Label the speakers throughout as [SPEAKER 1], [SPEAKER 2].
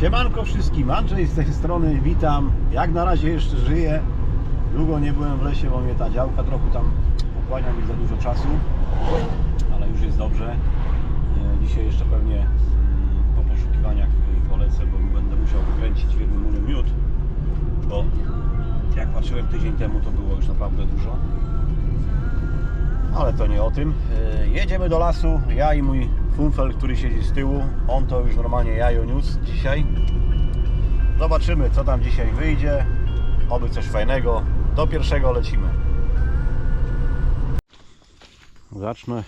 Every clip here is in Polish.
[SPEAKER 1] Siemanko wszystkim, Andrzej z tej strony, witam. Jak na razie jeszcze żyję. Długo nie byłem w lesie, bo mnie ta działka trochę tam pochłania mi za dużo czasu, ale już jest dobrze. E, Dzisiaj jeszcze pewnie mm, po poszukiwaniach polecę, bo będę musiał wykręcić w jednym miód, bo jak patrzyłem tydzień temu, to było już naprawdę dużo. Ale to nie o tym. E, Jedziemy do lasu. Ja i mój funfel, który siedzi z tyłu. On to już normalnie jajo niósł dzisiaj. Zobaczymy, co tam dzisiaj wyjdzie. Oby coś fajnego. Do pierwszego lecimy. Zacznę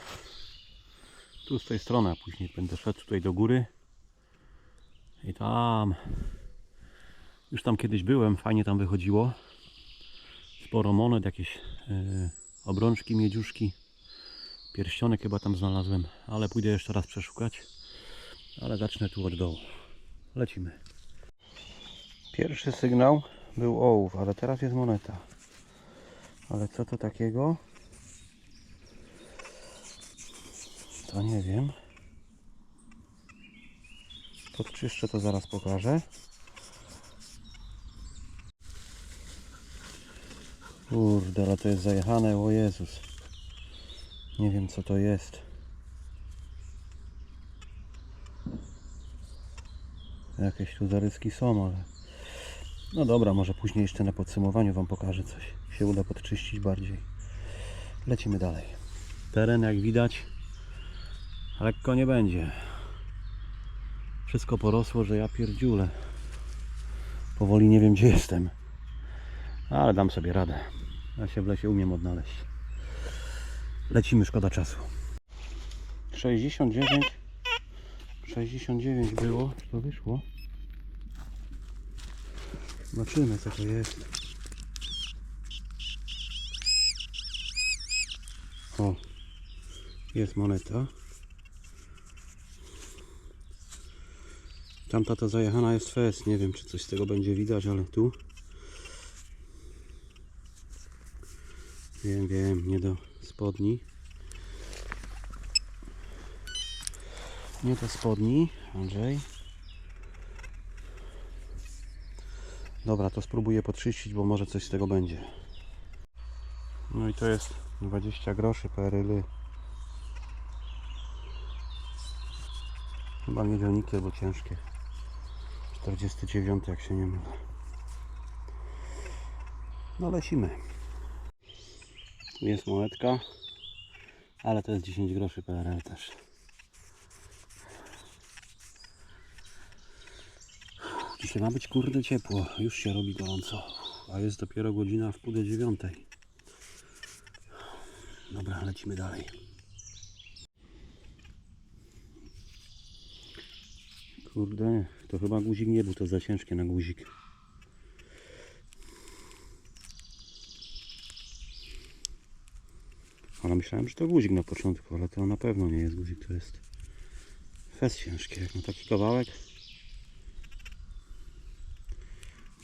[SPEAKER 1] tu z tej strony, a później będę szedł tutaj do góry. I tam. Już tam kiedyś byłem, fajnie tam wychodziło. Sporo monet, jakieś yy, obrączki, miedziuszki. Pierścionek chyba tam znalazłem, ale pójdę jeszcze raz przeszukać. Ale zacznę tu od dołu. Lecimy. Pierwszy sygnał był ołów, ale teraz jest moneta. Ale co to takiego? To nie wiem. Podczyszczę to zaraz pokażę. Kurde, ale to jest zajechane, o Jezus. Nie wiem co to jest. Jakieś tu zaryski są, ale... No dobra, może później jeszcze na podsumowaniu Wam pokażę coś. Się uda podczyścić bardziej. Lecimy dalej. Teren jak widać lekko nie będzie. Wszystko porosło, że ja pierdziule. Powoli nie wiem gdzie jestem. Ale dam sobie radę. Ja się w lesie umiem odnaleźć. Lecimy, szkoda czasu. 69 69 było, czy to wyszło? Zobaczymy co to jest. O, jest moneta. Tamta to zajechana jest fest, nie wiem czy coś z tego będzie widać, ale tu Wiem, wiem, nie do spodni. Nie do spodni, Andrzej. Dobra, to spróbuję podczyścić, bo może coś z tego będzie. No i to jest 20 groszy PRL. Chyba niedzielniki albo ciężkie. 49 jak się nie mylę. No lecimy. Jest monetka, ale to jest 10 groszy PRL też. Dzisiaj ma być kurde ciepło, już się robi gorąco, a jest dopiero godzina w pół do dziewiątej. Dobra, lecimy dalej. Kurde, to chyba guzik nie był, to za ciężkie na guzik. Ale myślałem, że to guzik na początku, ale to na pewno nie jest guzik, to jest fest ciężki. Jak na taki kawałek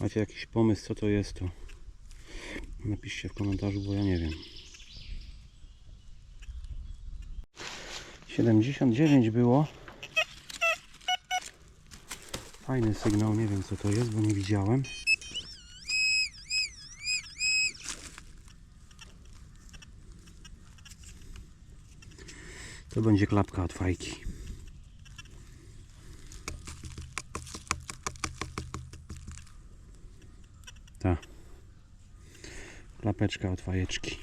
[SPEAKER 1] macie jakiś pomysł co to jest, to napiszcie w komentarzu, bo ja nie wiem. 79 było. Fajny sygnał, nie wiem co to jest, bo nie widziałem. To będzie klapka od fajki. Ta. Klapeczka od fajeczki.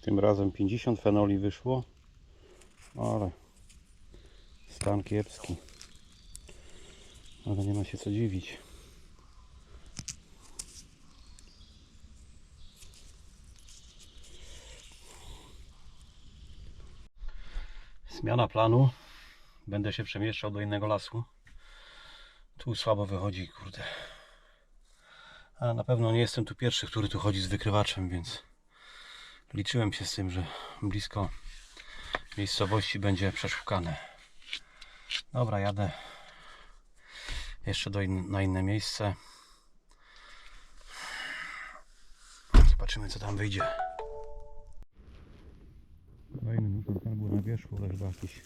[SPEAKER 1] Tym razem 50 fenoli wyszło. Ale stan kiepski. Ale nie ma się co dziwić. Zmiana planu. Będę się przemieszczał do innego lasu. Tu słabo wychodzi, kurde. Ale na pewno nie jestem tu pierwszy, który tu chodzi z wykrywaczem, więc liczyłem się z tym, że blisko miejscowości będzie przeszukane. Dobra, jadę jeszcze do in, na inne miejsce. Zobaczymy, co tam wyjdzie. Kolejny nurk albo na wierzchu, ale chyba jakiś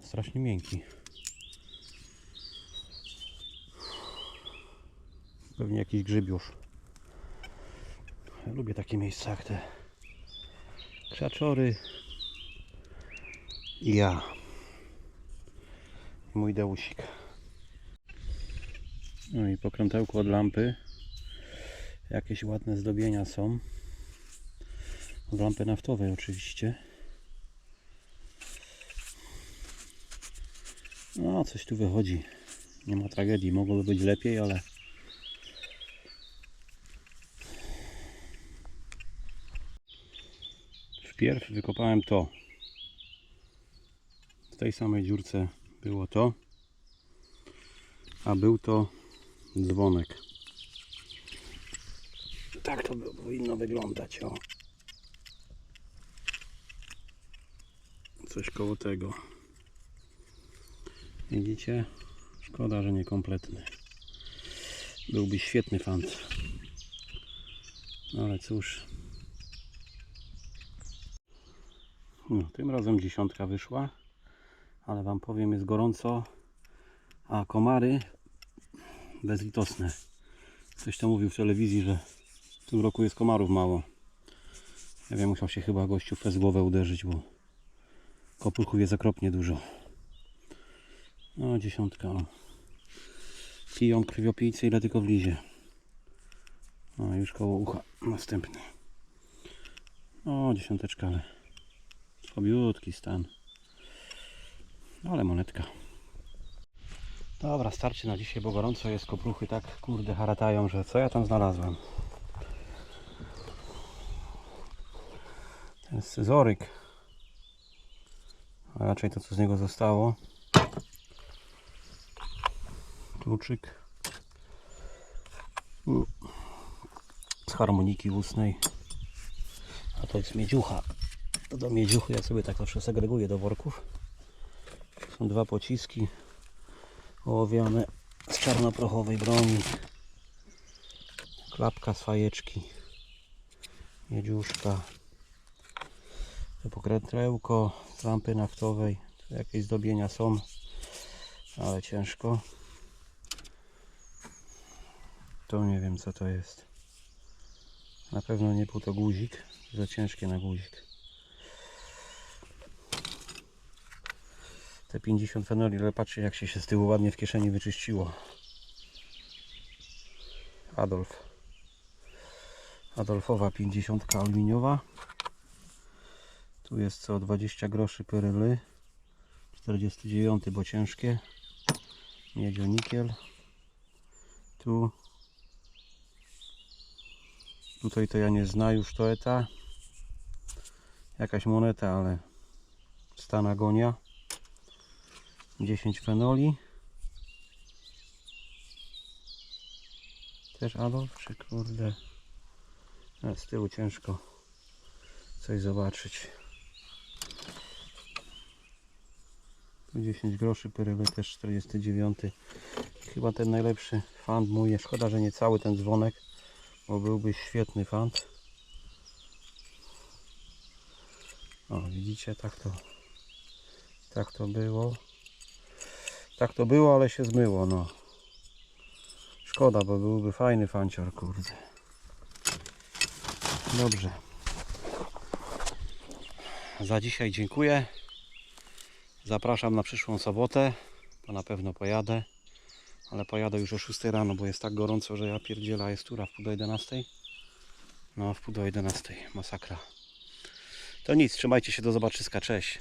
[SPEAKER 1] Strasznie miękki. Pewnie jakiś grzybiusz. Ja lubię takie miejsca jak te krzaczory. I ja. Mój deusik. No i pokrętełku od lampy. Jakieś ładne zdobienia są. Od lampy naftowej oczywiście. No, coś tu wychodzi. Nie ma tragedii. Mogłoby być lepiej, ale wpierw wykopałem to. W tej samej dziurce było to, a był to dzwonek. Tak to by- powinno wyglądać. O. Coś koło tego. Widzicie? Szkoda, że niekompletny. Byłby świetny fant. No ale cóż. No, tym razem dziesiątka wyszła. Ale Wam powiem, jest gorąco. A komary bezlitosne. Ktoś tam mówił w telewizji, że w tym roku jest komarów mało. Ja wiem, musiał się chyba gościu w głowę uderzyć, bo kopurków jest okropnie dużo. No, dziesiątka. O. Piją krwiopijcy ile tylko wlizie. No, już koło ucha. Następny. O, dziesiąteczka, ale słabiutki stan. No, ale monetka. Dobra, starczy na dzisiaj, bo gorąco jest. Kopruchy tak kurde haratają, że co ja tam znalazłem? Ten scyzoryk. A raczej to, co z niego zostało. Kluczyk. Z harmoniki ustnej. A to jest miedziucha. To do miedziuchy ja sobie tak zawsze segreguję do worków. Są dwa pociski ołowiane z czarnoprochowej broni. Klapka z fajeczki. Miedziuszka. Z lampy naftowej. Tu jakieś zdobienia są, ale ciężko. To nie wiem co to jest. Na pewno nie był to guzik. Za ciężkie na guzik. Te 50 fenoli, ale patrzcie jak się, się z tyłu ładnie w kieszeni wyczyściło. Adolf. Adolfowa 50 aluminiowa. Tu jest co 20 groszy peryly. 49, bo ciężkie. Miedzionikiel. Tu. Tutaj to ja nie zna już to eta. Jakaś moneta, ale stan agonia. 10 fenoli. Też Adolf, czy kurde? A, z tyłu ciężko coś zobaczyć. Tu 10 groszy, peryły też 49. Chyba ten najlepszy fant mój. Szkoda, że nie cały ten dzwonek, bo byłby świetny fant. O, widzicie, tak to tak to było. Tak to było, ale się zmyło, no. Szkoda, bo byłby fajny fancior, kurde. Dobrze. Za dzisiaj dziękuję. Zapraszam na przyszłą sobotę. To na pewno pojadę. Ale pojadę już o 6 rano, bo jest tak gorąco, że ja pierdziela jest tura w pół do 11. No, w pół do 11. Masakra. To nic, trzymajcie się do zobaczyska. Cześć.